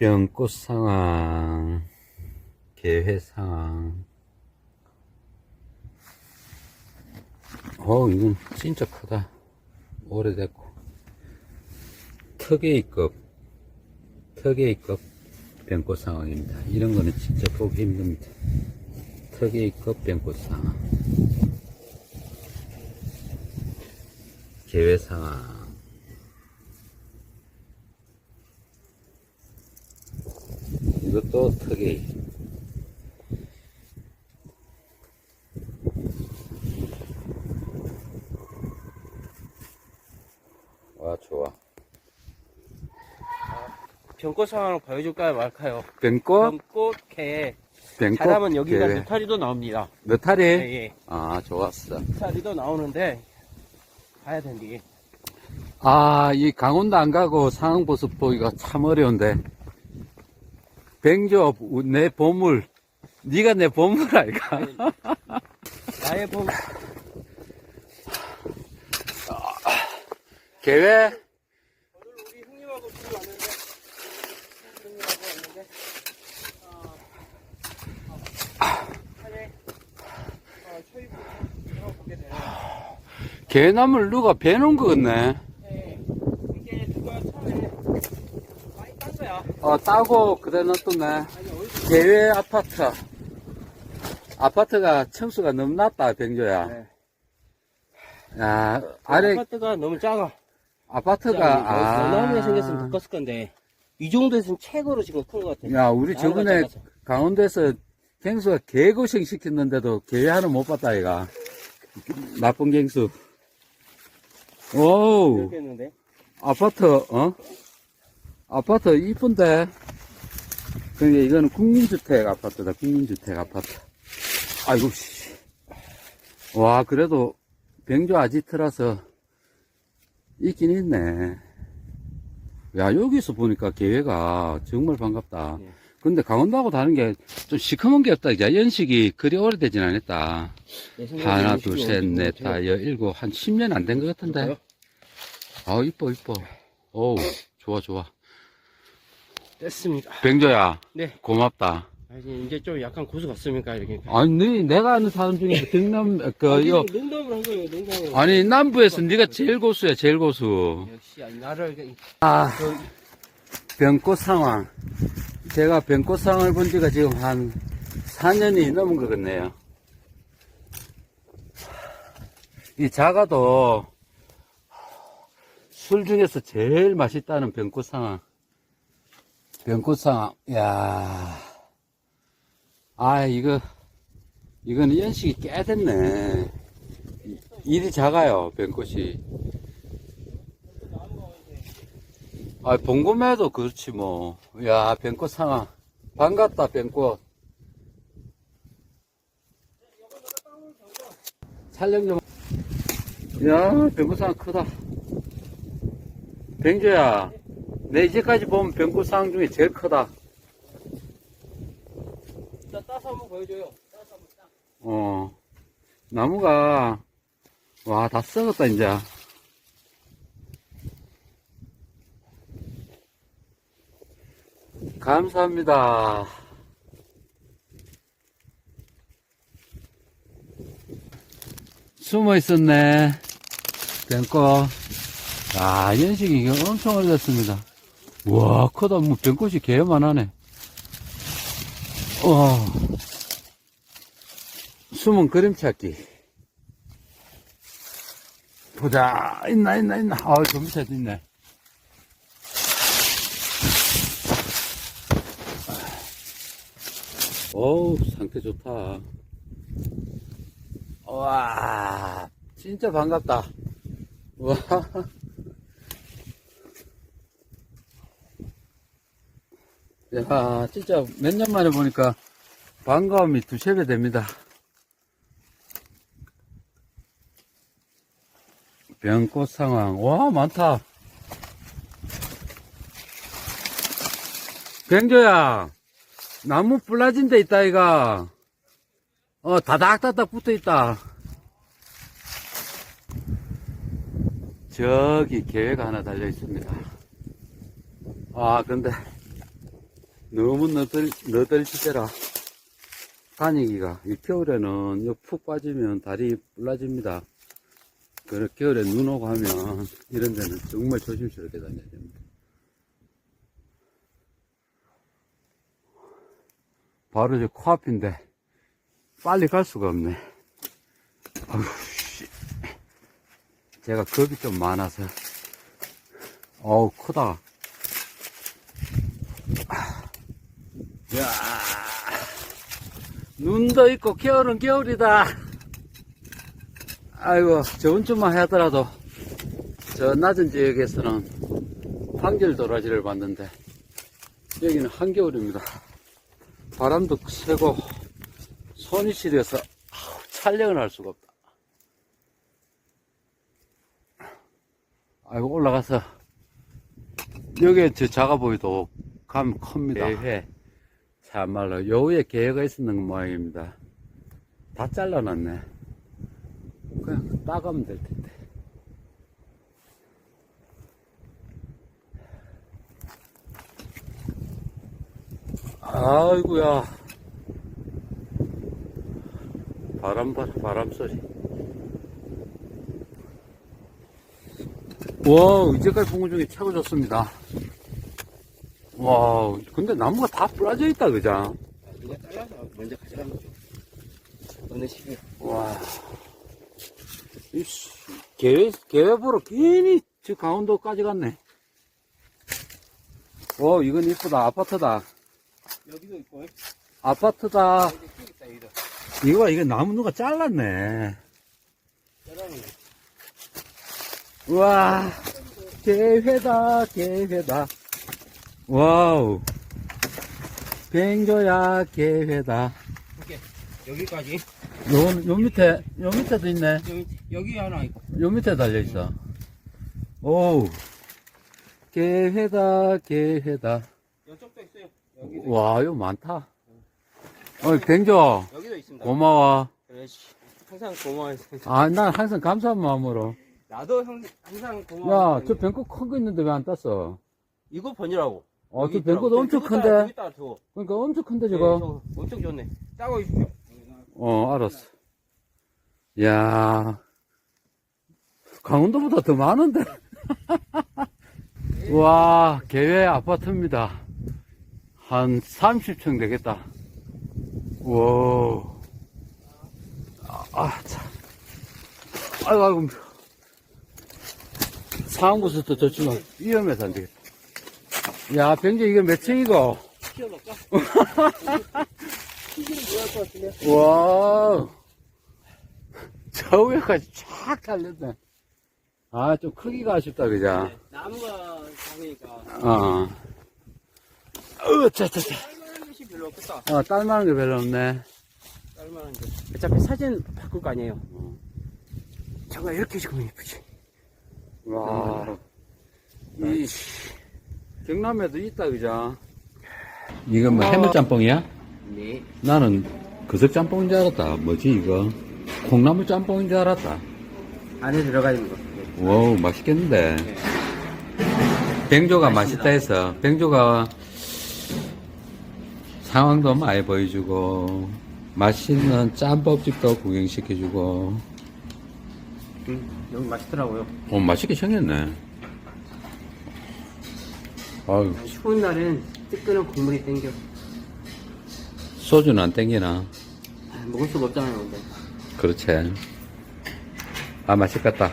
병꽃 상황, 개회 상황. 어, 이건 진짜 크다. 오래됐고. 특A급, 특A급 병꽃 상황입니다. 이런 거는 진짜 보기 힘듭니다. 특A급 병꽃 상황. 개회 상황. 이것도 특이. 와, 좋아. 병꽃 상황을 보여줄까요 말까요? 병꽃? 병꽃 개 병꽃? 자라면 여기가 계획. 느타리도 나옵니다. 느타리? 예, 예. 아, 좋았어. 느타리도 나오는데 봐야 된디. 아, 이 강원도 안 가고 상황버섯 보기가 참 어려운데. 병조, 내 보물. 네가 내 보물 아이가? 나의 봄 계획? 오늘 우리 형님하고 둘이 왔는데 형님하고 왔는데 어, 어, 어. 개나물 누가 베놓은 거 같네. 네, 이게 누가 처음에 많이 딴 거야. 어, 따고 그대 어디서 계획 아파트. 아파트가 층수가 너무 낮다, 병조야. 네. 야, 아래 아파트가 너무 작아. 아파트가, 아. 너나무에 생겼으면 더 컸을 건데 이 정도에서는 최고로 지금 큰 것 같아. 야, 우리 저번에 작아서. 강원도에서 갱수가 개고생 시켰는데도 계획 하나 못 봤다, 이가. 나쁜 갱수. 오우. 이렇게 했는데 아파트, 어? 아파트 이쁜데? 그러니까 이거는 국민주택 아파트다, 국민주택 아파트. 아이고, 씨. 와, 그래도 병조 아지트라서 있긴 있네. 야, 여기서 보니까 계획가 정말 반갑다. 예. 근데 강원도하고 다른 게 좀 시커먼 게 없다. 이제 연식이 그리 오래되진 않았다. 내 생각에 하나, 음식이 둘, 어디 셋, 있는 넷, 것 같아요. 다, 여, 일곱, 한 10년 안 된 것 같은데. 아, 이뻐, 이뻐. 어우, 좋아, 좋아. 됐습니다. 병조야, 네. 고맙다. 아니, 이제 좀 약간 고수 같습니까 이렇게. 아니, 네, 내가 아는 사람 중에 등남, 그, 아니, 요, 농담을 한 거예요. 농담을. 아니, 남부에서 네가 제일 고수야, 제일 고수. 역시 아니, 나를 이렇게- 아, 저, 병꽃 상황. 제가 병꽃 상황을 본 지가 지금 한 4년이 넘은 것 같네요. 이 자가도 술 중에서 제일 맛있다는 병꽃 상황. 병꽃 상황. 야 아, 이거, 이거는 연식이 꽤 됐네. 이- 일이 작아요, 병꽃이. 아, 봉고매도 그렇지, 뭐. 야, 병꽃 상황. 반갑다, 병꽃. 촬영 좀. 야, 병꽃 상황 크다. 병조야, 내 이제까지 보면 병꽃 상황 중에 제일 크다. 일단 따서 한번 보여줘요. 따서 한번 따. 어. 나무가, 와, 다 썩었다, 이제. 감사합니다. 숨어 있었네. 병꽃. 아, 연식이 엄청 오래됐습니다. 와, 크다. 뭐, 병꽃이 개만하네. 와. 숨은 그림 찾기. 보자. 있나, 있나, 있나. 아, 저 밑에도 있네. 어우, 상태 좋다. 와, 진짜 반갑다. 와. 야, 진짜 몇 년 만에 보니까 반가움이 두세 배 됩니다. 병꽃 상황. 와, 많다. 병조야, 나무 불라진 데 있다, 이가. 어, 다닥다닥 붙어 있다. 저기 계획 하나 달려 있습니다. 아, 근데 너무 너덜, 너덜지대라. 다니기가. 이 겨울에는 이 푹 빠지면 다리 불라집니다. 그래, 겨울에 눈 오고 하면 이런 데는 정말 조심스럽게 다녀야 됩니다. 바로 저 코앞인데 빨리 갈 수가 없네. 아우, 씨. 제가 겁이 좀 많아서. 어우, 크다. 야 눈도 있고 겨울은 겨울이다. 아이고, 좋은 춤만 하더라도 저 낮은 지역에서는 한결 도라지를 봤는데 여기는 한겨울입니다. 바람도 세고 손이 시려서 촬영을 할 수가 없다. 아이고 올라가서 여기에 저 작아보이도 가면 큽니다. 회 참말로 요 위에 개가 있었는 모양입니다. 다 잘라놨네. 그냥 따가면 될 텐데. 아이고야. 바람, 바람, 바람 소리. 와, 이제까지 본 것 중에 최고 좋습니다. 와, 근데 나무가 다 부러져 있다, 그죠? 누가 잘라서 먼저 가져간 거죠. 어느 시기. 와. 이씨, 계획, 계획으로 괜히 저 강원도까지 갔네. 와, 이건 이쁘다. 아파트다. 여기도 있고. 아파트다. 이제 쭉 있다, 여기도. 이거, 이거 나무 누가 잘랐네. 짜장이. 와, 개회다, 개회다. 와우. 뱅조야, 개회다. 이렇게. 여기까지. 요, 요 밑에, 요 밑에도 있네. 여기, 여기 하나 있고. 요 밑에 달려있어. 오우. 개회다, 개회다. 이쪽도 있어요. 여기도, 와, 이거 많다. 어, 뱅조, 있- 여기도 있습니다. 고마워. 그렇지. 항상 고마워요. 아, 난 항상 감사한 마음으로. 나도 형, 항상 고마워. 야, 저 뱅꽃 큰거 있는데 왜 안 땄어? 이거 번이라고. 어, 여기 저 뱅꽃 있더라고. 엄청 여기다가, 큰데? 줘. 그러니까 엄청 큰데, 네, 저거? 저거 엄청 좋네. 따고 있십시오. 어, 알았어. 야 강원도보다 더 많은데? 와, 개회 아파트입니다. 한 30층 되겠다. 와. 아, 아, 참. 아이고, 아이고. 상부부터 저쪽은 위험해서 안 되겠다. 야, 병재 이거 몇 층이고? 키워볼까? 키기는 뭐할 것 같은데? 와, 저 위에까지 쫙 달렸네. 아, 좀 크기가 아쉽다, 그죠? 네, 나무가 작으니까. 어. 어, 차, 차, 차. 딸만한 것이 별로 없겠다. 어, 딸만한 게 별로 없네. 딸만한 게. 어차피 사진 바꿀 거 아니에요. 어. 저거 이렇게 지금 예쁘지. 와, 이, 경남에도 있다, 그죠? 이건 뭐 어. 해물짬뽕이야? 네. 나는 그석짬뽕인 줄 알았다. 뭐지, 이거? 콩나물 짬뽕인 줄 알았다. 안에 들어가 있는 거. 와우, 맛있겠는데. 뱅조가 맛있다 해서, 뱅조가 상황도 많이 보여주고, 맛있는 짬밥집도 구경시켜주고, 음, 여기 맛있더라고요. 어, 맛있게 생겼네. 아유, 추운 날은 뜨끈한 국물이 땡겨. 소주는 안 땡기나? 아, 먹을 수가 없잖아요, 근데. 그렇지. 아, 맛있겠다.